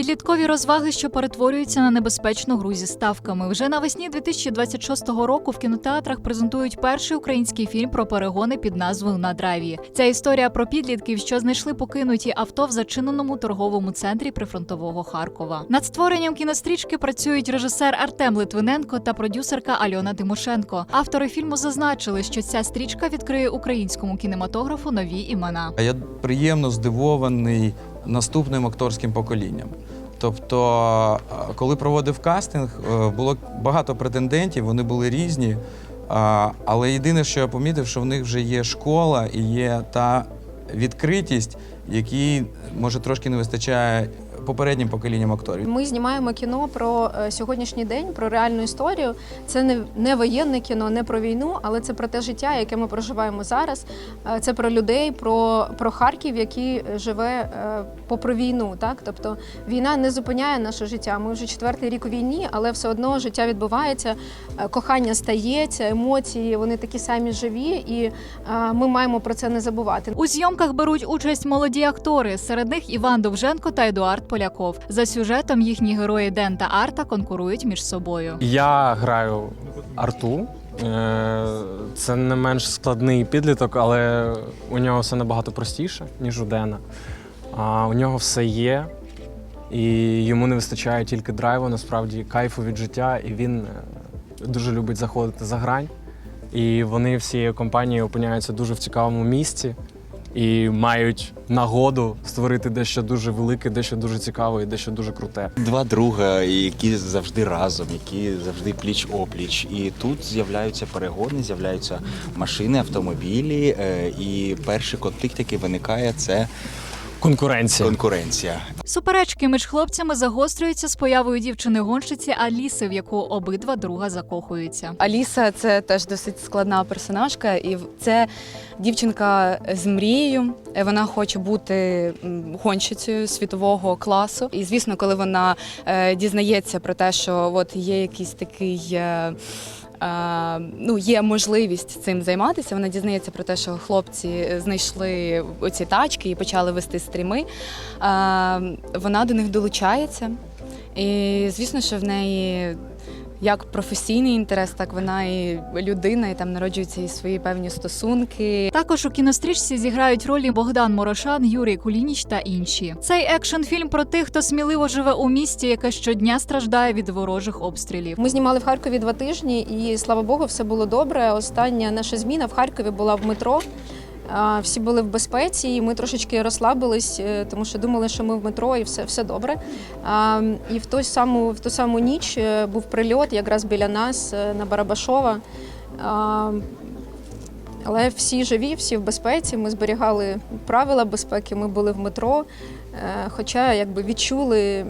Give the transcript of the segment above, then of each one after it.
Підліткові розваги, що перетворюються на небезпечну гру зі ставками. Вже навесні 2026 року в кінотеатрах презентують перший український фільм про перегони під назвою На драйві. Ця історія про підлітків, що знайшли покинуті авто в зачиненому торговому центрі прифронтового Харкова. Над створенням кінострічки працюють режисер Артем Литвиненко та продюсерка Альона Тимошенко. Автори фільму зазначили, що ця стрічка відкриє українському кінематографу нові імена. Я приємно здивований наступним акторським поколінням. Тобто, е, коли проводив кастинг, е, було багато претендентів, вони були різні. Але єдине, що я помітив, що в них вже є школа і є та відкритість, якій може трошки не вистачає попереднім поколінням акторів. Ми знімаємо кіно про е, сьогоднішній день, про реальну історію. Це не, не воєнне кіно, не про війну, але це про те життя, яке ми проживаємо зараз. Е, Це про людей, про, про Харків, який живе е, попри війну. Так, тобто війна не зупиняє наше життя. Ми вже четвертий рік у війні, але все одно життя відбувається, кохання стається, емоції вони такі самі живі, і ми маємо про це не забувати. У зйомках беруть участь молоді актори. Серед них Іван Довженко та Едуард Поляков. За сюжетом їхні герої Ден та Арта конкурують між собою. Я граю арту. Е, Це не менш складний підліток, але у нього все набагато простіше, ніж у Дена. А у нього все є, і йому не вистачає тільки драйву, насправді кайфу від життя, і він е, дуже любить заходити за грань. І вони всією компанією опиняються дуже в цікавому місці і мають нагоду створити дещо дуже велике, дещо дуже цікаве і дещо дуже круте. Два друга, які завжди разом, які завжди пліч опліч. І тут з'являються перегони, з'являються машини, автомобілі. е, І перший конфлікт, який виникає, це Конкуренція. конкуренція. Суперечки між хлопцями загострюються з появою дівчини-гонщиці Аліси, в яку обидва друга закохуються. Аліса це теж досить складна персонажка, і це дівчинка з мрією. Е, Вона хоче бути гонщицею світового класу. І звісно, коли вона е, дізнається про те, що от є якийсь такий. Ну, є можливість цим займатися. Вона дізнається про те, що хлопці знайшли оці тачки і почали вести стріми. Вона до них долучається. І звісно, що в неї як професійний інтерес, так вона і людина, і там народжуються і свої певні стосунки. Також у кінострічці зіграють ролі Богдан Морошан, Юрій Кулініч та інші. Цей екшн фільм про тих, хто сміливо живе у місті, яке щодня страждає від ворожих обстрілів. Ми знімали в Харкові два тижні, і слава Богу, все було добре. Остання наша зміна в Харкові була в метро. Всі були в безпеці, і ми трошечки розслабились, е, тому що думали, що ми в метро і все, все добре. І в ту саму, в ту саму ніч е, був прильот якраз біля нас е, на Барабашова. Але всі живі, всі в безпеці. Ми зберігали правила безпеки, ми були в метро. Хоча якби відчули,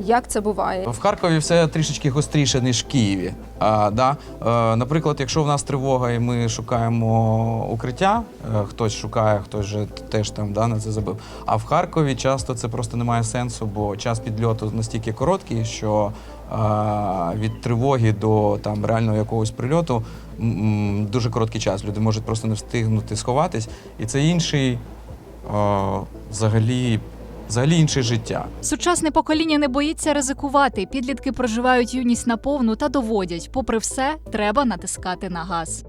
як це буває. В Харкові все трішечки гостріше, ніж в Києві. А, да? е, наприклад, якщо в нас тривога і ми шукаємо укриття, е, хтось шукає, хтось же теж там да, на це забив. А в Харкові часто це просто не має сенсу, бо час підльоту настільки короткий, що е, від тривоги до там реального якогось прильоту дуже короткий час. Люди можуть просто не встигнути сховатись. І це інший е, взагалі, взагалі інше життя. Сучасне покоління не боїться ризикувати. Підлітки проживають юність наповну та доводять, попри все, треба натискати на газ.